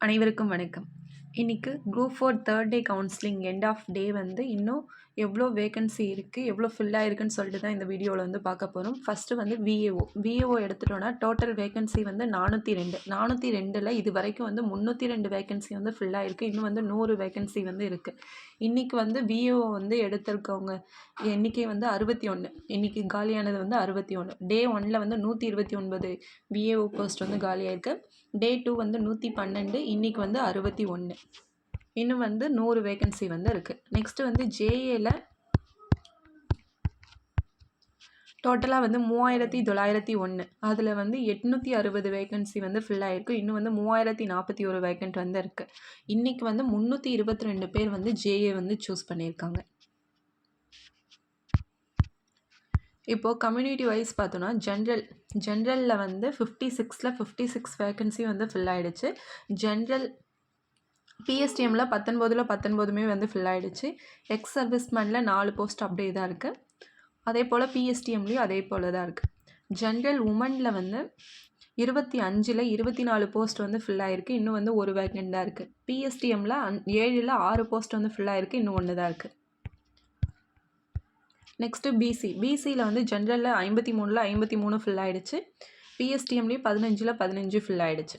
அனைவருக்கும் வணக்கம். இன்றைக்கி group four third day counselling end of day வந்து இன்னும் எவ்வளோ வேகன்சி இருக்குது எவ்வளோ ஃபில்லாக ஆயிருக்குன்னு சொல்லிட்டு தான் இந்த வீடியோவில் வந்து பார்க்க போகிறோம் ஃபஸ்ட்டு வந்து விஏஓ விஏஓ எடுத்துட்டோன்னா டோட்டல் வேகன்சி வந்து நானூற்றி ரெண்டு. நானூற்றி ரெண்டில் இது வரைக்கும் வந்து முந்நூற்றி ரெண்டு வேகன்சி வந்து ஃபில்லாக இருக்குது இன்னும் வந்து நூறு வேகன்சி வந்து இருக்குது இன்றைக்கி வந்து விஏஓ வந்து எடுத்திருக்கவங்க எண்ணிக்கை வந்து அறுபத்தி ஒன்று இன்றைக்கி காலியானது வந்து அறுபத்தி ஒன்று டே ஒனில் வந்து நூற்றி இருபத்தி ஒன்பது விஏஓ போஸ்ட் வந்து காலியாயிருக்கு. டே டூ வந்து நூற்றி பன்னெண்டு இன்றைக்கி வந்து அறுபத்தி ஒன்று இன்னும் வந்து நூறு வேகன்சி வந்து இருக்குது நெக்ஸ்ட்டு வந்து ஜேஏல டோட்டலாக வந்து மூவாயிரத்தி தொள்ளாயிரத்தி ஒன்று அதில் வந்து எட்நூற்றி அறுபது வேகன்சி வந்து ஃபில் ஆகிருக்கு இன்னும் வந்து மூவாயிரத்தி நாற்பத்தி ஒரு வேகண்ட் வந்து இருக்குது இன்றைக்கி வந்து முந்நூற்றி இருபத்தி ரெண்டு பேர் வந்து ஜேஏ வந்து சூஸ் பண்ணியிருக்காங்க. இப்போது கம்யூனிட்டி வைஸ் பார்த்தோன்னா ஜென்ரல் ஜென்ரலில் வந்து ஃபிஃப்டி சிக்ஸில் ஃபிஃப்டி சிக்ஸ் வேகன்சி வந்து ஃபில் ஆகிடுச்சு ஜென்ரல் பிஎஸ்டிஎம்மில் பத்தொன்பதில் பத்தொன்பதுமே வந்து ஃபில் ஆகிடுச்சு எக்ஸ் சர்வீஸ்மேனில் நாலு போஸ்ட் அப்படியே தான் இருக்குது அதே போல் பிஎஸ்டிஎம்லேயும் அதே போல் தான் இருக்குது ஜென்ரல் உமனில் வந்து இருபத்தி அஞ்சில் இருபத்தி நாலு போஸ்ட் வந்து ஃபில் ஆகிருக்கு இன்னும் வந்து ஒரு வேக்கண்ட் தான் இருக்குது பிஎஸ்டிஎம்மில் அந் ஏழில் ஆறு போஸ்ட் வந்து ஃபில் ஆகிருக்கு இன்னும் ஒன்று தான் இருக்குது நெக்ஸ்ட்டு பிசி பிசியில் வந்து ஜென்ரலில் ஐம்பத்தி மூணில் ஐம்பத்தி மூணு ஃபில் ஆகிடுச்சு பிஎஸ்டிஎம்லேயும் பதினஞ்சில் பதினஞ்சு ஃபில் ஆகிடுச்சு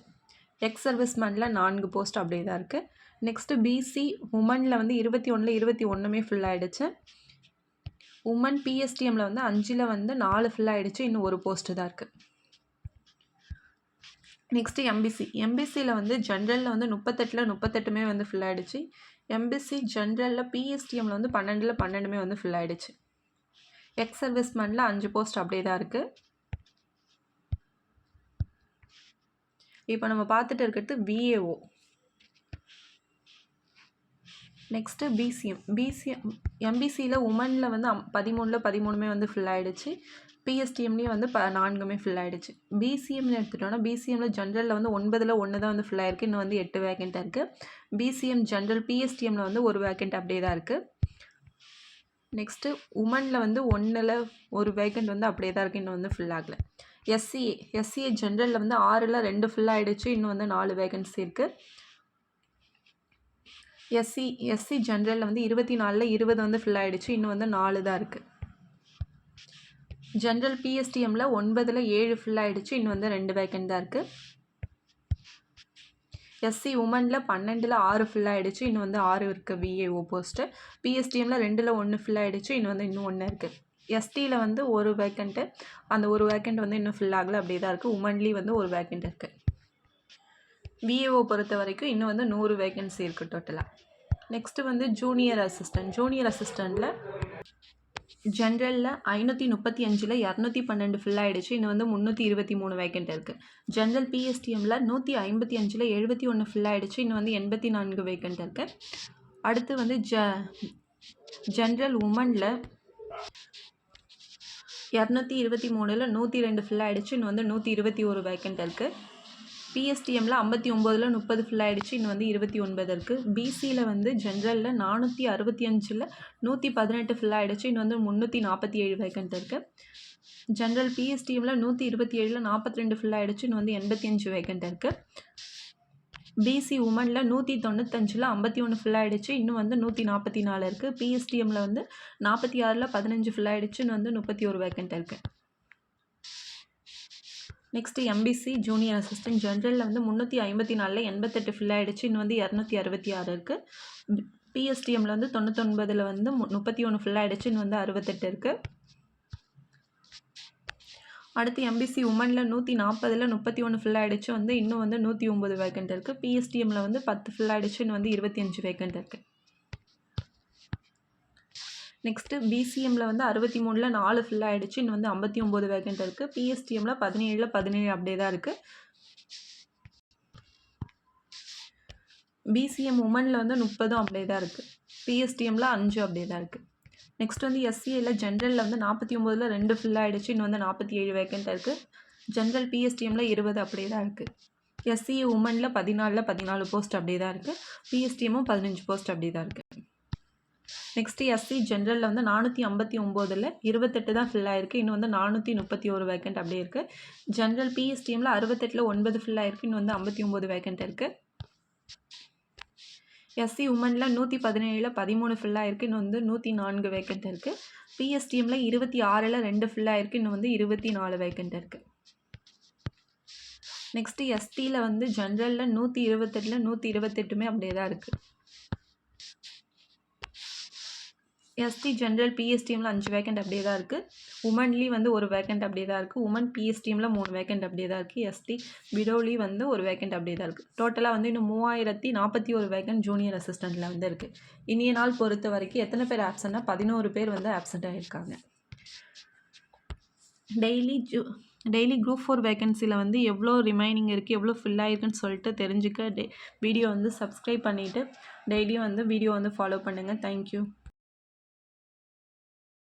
எக்ஸ் சர்வீஸ்மேனில் நான்கு போஸ்ட் அப்படியே தான் இருக்குது நெக்ஸ்ட்டு பிசி உமனில் வந்து இருபத்தி ஒன்றில் இருபத்தி ஒன்றுமே ஃபில் ஆகிடுச்சு உமன் பிஎஸ்டிஎம்மில் வந்து அஞ்சில் வந்து நாலு ஃபில் ஆகிடுச்சு இன்னும் ஒரு போஸ்ட்டு தான் இருக்குது நெக்ஸ்ட்டு எம்பிசி எம்பிசியில் வந்து ஜென்ரலில் வந்து முப்பத்தெட்டில் முப்பத்தெட்டுமே வந்து ஃபில் ஆகிடுச்சு எம்பிசி ஜென்ரலில் பிஎஸ்டிஎம்மில் வந்து பன்னெண்டில் பன்னெண்டுமே வந்து ஃபில் ஆகிடுச்சு எக்ஸ் சர்வீஸ்மேனில் அஞ்சு போஸ்ட் அப்படியே தான் இருக்குது இப்போ நம்ம பார்த்துட்டு இருக்கிறது விஏஓ நெக்ஸ்ட்டு பிசிஎம் பிசிஎம் எம்பிசியில் உமனில் வந்து அம் பதிமூணில் பதிமூணுமே வந்து ஃபில் ஆகிடுச்சு பிஎஸ்டிஎம்லேயும் வந்து ப நான்குமே ஃபில் ஆகிடுச்சு பிசிஎம்னு எடுத்துட்டோம்னா பிசிஎம்மில் ஜென்ரலில் வந்து ஒன்பதில் ஒன்று தான் வந்து ஃபில் ஆயிருக்கு. இன்னும் வந்து எட்டு வேக்கெண்ட்டாக இருக்குது பிசிஎம் ஜென்ரல் பிஎஸ்டிஎம்மில் வந்து ஒரு வேக்கெண்ட் அப்படியே தான் இருக்குது நெக்ஸ்ட்டு உமனில் வந்து ஒன்றில் ஒரு வேக்கண்ட் வந்து அப்படியே தான் இருக்குது இன்னும் வந்து ஃபில் ஆகலை. எஸ்சிஏ எஸ்சிஏ ஜென்ரலில் வந்து ஆறில் ரெண்டு ஃபில் ஆகிடுச்சு இன்னும் வந்து நாலு வேகன்சி இருக்குது எஸ்சி எஸ்சி ஜென்ரலில் வந்து இருபத்தி நாலில் இருபது வந்து ஃபில் ஆகிடுச்சு இன்னும் வந்து நாலு தான் இருக்குது ஜென்ரல் பிஎஸ்டிஎம்மில் ஒன்பதில் ஏழு ஃபில் ஆகிடுச்சு இன்னும் வந்து ரெண்டு வேக்கண்ட் தான் இருக்குது எஸ்சி உமனில் பன்னெண்டில் ஆறு ஃபில் ஆகிடுச்சு இன்னும் வந்து ஆறு இருக்குது விஏஓ போஸ்ட்டு பிஎஸ்டிஎம்மில் ரெண்டில் ஒன்று ஃபில் ஆகிடுச்சு இன்னும் வந்து இன்னும் ஒன்று இருக்குது எஸ்டியில் வந்து ஒரு வேக்கண்ட்டு அந்த ஒரு வேக்கண்ட் வந்து இன்னும் ஃபில் ஆகலை. அப்படியே தான் இருக்குது உமன்லி வந்து ஒரு வேக்கண்ட் இருக்குது விஏஓ பொறுத்த வரைக்கும் இன்னும் வந்து நூறு வேக்கன்சி இருக்குது டோட்டலாக நெக்ஸ்ட்டு வந்து ஜூனியர் அசிஸ்டன்ட் ஜூனியர் அசிஸ்டண்ட்டில் ஜென்ரலில் ஐநூற்றி முப்பத்தி அஞ்சில் இரநூத்தி பன்னெண்டு ஃபில் ஆகிடுச்சு இன்னும் வந்து முந்நூற்றி இருபத்தி மூணு வேக்கண்ட் இருக்குது ஜென்ரல் பிஎஸ்டிஎம்மில் நூற்றி ஐம்பத்தி அஞ்சில் எழுபத்தி ஒன்று ஃபில் ஆகிடுச்சு இன்னும் வந்து எண்பத்தி நான்கு வேக்கண்ட் இருக்குது அடுத்து வந்து ஜ ஜென்ரல் உமனில் இரநூத்தி இருபத்தி மூணில் நூற்றி ரெண்டு ஃபில் ஆகிடுச்சு இன்னும் வந்து நூற்றி இருபத்தி ஒரு வேக்கண்ட் இருக்குது பிஎஸ்டிஎம்மில் ஐம்பத்தி ஒம்போதில் முப்பது ஃபில் ஆகிடுச்சு இன்னும் வந்து இருபத்தி ஒன்பது இருக்குது பிசியில் வந்து ஜென்ரலில் நானூற்றி அறுபத்தி அஞ்சில் நூற்றி பதினெட்டு ஃபில் ஆகிடுச்சு இன்னும் வந்து முந்நூற்றி நாற்பத்தி ஏழு வேக்கண்ட் இருக்குது ஜென்ரல் பிஎஸ்டிஎம்மில் நூற்றி இருபத்தி ஏழில் நாற்பத்தி ரெண்டு ஃபில் ஆகிடுச்சு இன்னும் வந்து எண்பத்தி அஞ்சு வேக்கண்ட் இருக்குது பிசி உமனில் நூற்றி தொண்ணூத்தஞ்சில் ஐம்பத்தி ஒன்று ஃபில் ஆகிடுச்சு இன்னும் வந்து நூற்றி நாற்பத்தி நாலு இருக்குது பிஎஸ்டிஎம்மில் வந்து நாற்பத்தி ஆறில் பதினஞ்சு ஃபில் ஆகிடுச்சு இன்னும் வந்து முப்பத்தி ஒரு வேக்கண்ட் இருக்குது நெக்ஸ்ட்டு எம்பிசி ஜூனியர் அசிஸ்டன்ட் ஜென்ரலில் வந்து முந்நூற்றி ஐம்பத்தி நாலில் எண்பத்தெட்டு ஃபில் ஆகிடுச்சு இன்னும் வந்து இரநூத்தி அறுபத்தி ஆறு இருக்குது பிஎஸ்டிஎம்மில் வந்து தொண்ணூத்தொன்பதில் வந்து முப்பத்தி ஒன்று ஃபில் ஆகிடுச்சு இன்னும் வந்து அறுபத்தெட்டு இருக்குது அடுத்து எம்பிசி உமனில் நூற்றி நாற்பதில் முப்பத்தி ஒன்று ஃபில் ஆகிடுச்சு வந்து இன்னும் வந்து நூற்றி ஒம்பது வேக்கண்ட் இருக்குது பிஎஸ்டிஎம்மில் வந்து பத்து ஃபில் ஆகிடுச்சு இன்னும் வந்து இருபத்தி அஞ்சு வேக்கண்ட் இருக்குது நெக்ஸ்ட்டு பிசிஎம்மில் வந்து அறுபத்தி மூணில் நாலு ஃபில் ஆகிடுச்சு இன்னும் வந்து ஐம்பத்தி ஒம்பது வேகண்ட் இருக்குது பிஎஸ்டிஎம்மில் பதினேழில் பதினேழு அப்படியே தான் இருக்குது பிசிஎம் உமனில் வந்து முப்பதும் அப்படியே தான் இருக்குது பிஎஸ்டிஎம்மில் அஞ்சு அப்படியே தான் இருக்குது நெக்ஸ்ட் வந்து எஸ்சிஏயில் ஜென்ரலில் வந்து நாற்பத்தி ஒம்போதில் ரெண்டு ஃபில் ஆகிடுச்சு இன்னும் வந்து நாற்பத்தி ஏழு வேக்கண்ட் இருக்குது ஜென்ரல் பிஎஸ்டிஎம்மில் இருபது அப்படியே தான் இருக்குது எஸ்சிஏ உமனில் பதினாலில் பதினாலு போஸ்ட் அப்படியே தான் இருக்குது பிஎஸ்டிஎம்மும் பதினஞ்சு போஸ்ட் அப்படியே தான் இருக்குது நெக்ஸ்ட்டு எஸ்சி ஜென்ரலில் வந்து நானூற்றி ஐம்பத்தி ஒம்போதில் இருபத்தெட்டு தான் ஃபில் ஆயிருக்கு. இன்னும் வந்து நானூற்றி முப்பத்தி ஒரு வேக்கண்ட் அப்படியே இருக்குது ஜென்ரல் பிஎஸ்டிஎம்மில் அறுபத்தெட்டில் ஒன்பது ஃபில் ஆயிருக்கு. இன்னும் வந்து ஐம்பத்தி ஒம்பது வேக்கண்ட் இருக்குது எஸ்சி உமனில் நூற்றி பதினேழில் பதிமூணு ஃபில் ஆயிருக்கு. இன்னும் வந்து நூற்றி நான்கு வேக்கண்ட் இருக்குது பிஎஸ்டிஎம்மில் இருபத்தி ஆறில் ரெண்டு ஃபில் இருக்குது இன்னும் வந்து இருபத்தி நாலு வேக்கண்ட் இருக்குது நெக்ஸ்ட்டு எஸ்டியில் வந்து ஜென்ரலில் நூற்றி இருபத்தெட்டில் நூற்றி இருபத்தெட்டுமே அப்படியே தான் இருக்குது எஸ்டி ஜென்ரல் பிஎஸ்டிஎம்மில் அஞ்சு வேக்கண்ட் அப்படியே தான் இருக்குது உமன்லி வந்து ஒரு வேக்கண்ட் அப்படியே தான் இருக்குது உமன் பிஎஸ்டிஎம்மில் மூணு வேக்கண்ட் அப்படியே தான் இருக்குது எஸ்டி விடோலி வந்து ஒரு வேக்கண்ட் அப்படியே தான் இருக்குது டோட்டலாக வந்து இன்னும் மூவாயிரத்தி நாற்பத்தி ஒரு வேக்கண்ட் ஜூனியர் அசிஸ்டண்ட்டில் வந்து இருக்குது இனிய நாள் பொறுத்த வரைக்கும் எத்தனை பேர் ஆப்சண்ட்னா பதினோரு பேர் வந்து ஆப்சண்ட் ஆகியிருக்காங்க டெய்லி ஜூ டெய்லி குரூப் ஃபோர் வேகன்சியில் வந்து எவ்வளோ ரிமைனிங் இருக்குது எவ்வளோ ஃபில் ஆகிருக்குன்னு சொல்லிட்டு தெரிஞ்சுக்க டே வீடியோ வந்து சப்ஸ்கிரைப் பண்ணிவிட்டு டெய்லியும் வந்து வீடியோ வந்து ஃபாலோ பண்ணுங்கள் தேங்க்யூ